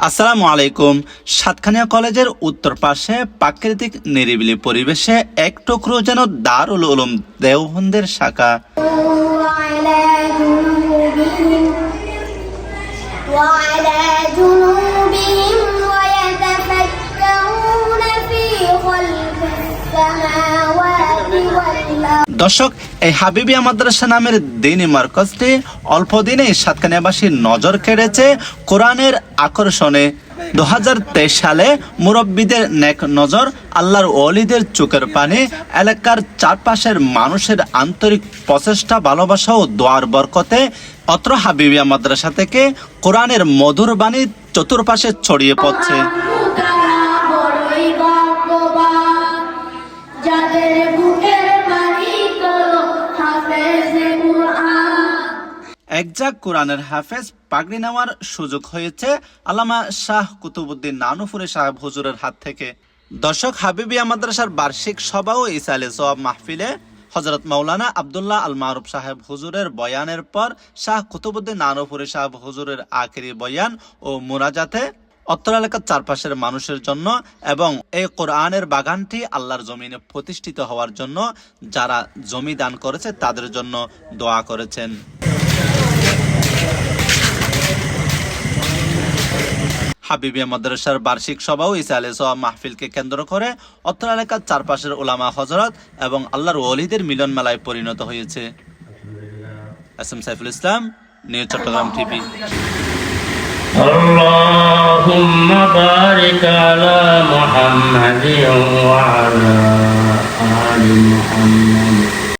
আসসালামু আলাইকুম সাতখানিয়া কলেজের উত্তর পাশে প্রাকৃতিক নিরিবিলি পরিবেশে এক টুকরো যেন দারুল উলুম দেওবন্দের শাখা وعلى দর্শক, এই হাবিবিয়া মাদ্রাসা নামের দিনী মার্কজটি অল্প দিনেই সাতকানিয়াবাসীর নজর কেড়েছে কোরআনের আকর্ষণে। দু হাজার তেইশ সালে মুরব্বীদের নেক নজর আল্লাহর ওলিদের চোখের পানি, এলাকার চারপাশের মানুষের আন্তরিক প্রচেষ্টা, ভালোবাসা ও দোয়ার বরকতে অত্র হাবিবিয়া মাদ্রাসা থেকে কোরআনের মধুর বাণী চতুর্পাশে ছড়িয়ে পড়ছে। একজাক কোরআনের হাফেজ পাগড়ি নেওয়ার সুযোগ হয়েছে আলামা শাহ কুতুবুদ্দিন নানুফুরি সাহেব হুজুরের হাত থেকে। দর্শক হাবিবিয়া মাদ্রাসার বার্ষিক সভা ও ইসালে সোয়াব মাহফিলে হজরত মাওলানা আবদুল্লাহ আল মারুফ সাহেব হুজুরের বয়ানের পর শাহ কুতুবুদ্দিন নানুফুরি সাহেব হুজুরের আখেরি বয়ান ও মুরাজাতে অত্র এলাকার চারপাশের মানুষের জন্য এবং এই কোরআনের বাগানটি আল্লাহর জমিনে প্রতিষ্ঠিত হওয়ার জন্য যারা জমি দান করেছে তাদের জন্য দোয়া করেছেন। হাবিবিয়া মাদ্রাসার বার্ষিক সভা ও ইসা আলী সোয়া মাহফিলকে কেন্দ্র করে অত্র এলাকার চারপাশের ওলামা হজরত এবং আল্লাহর ওলিদের মিলন মেলায় পরিণত হয়েছে S M Saiful Islam new Chittagong TV اللهم بارك على محمد وعلى آل محمد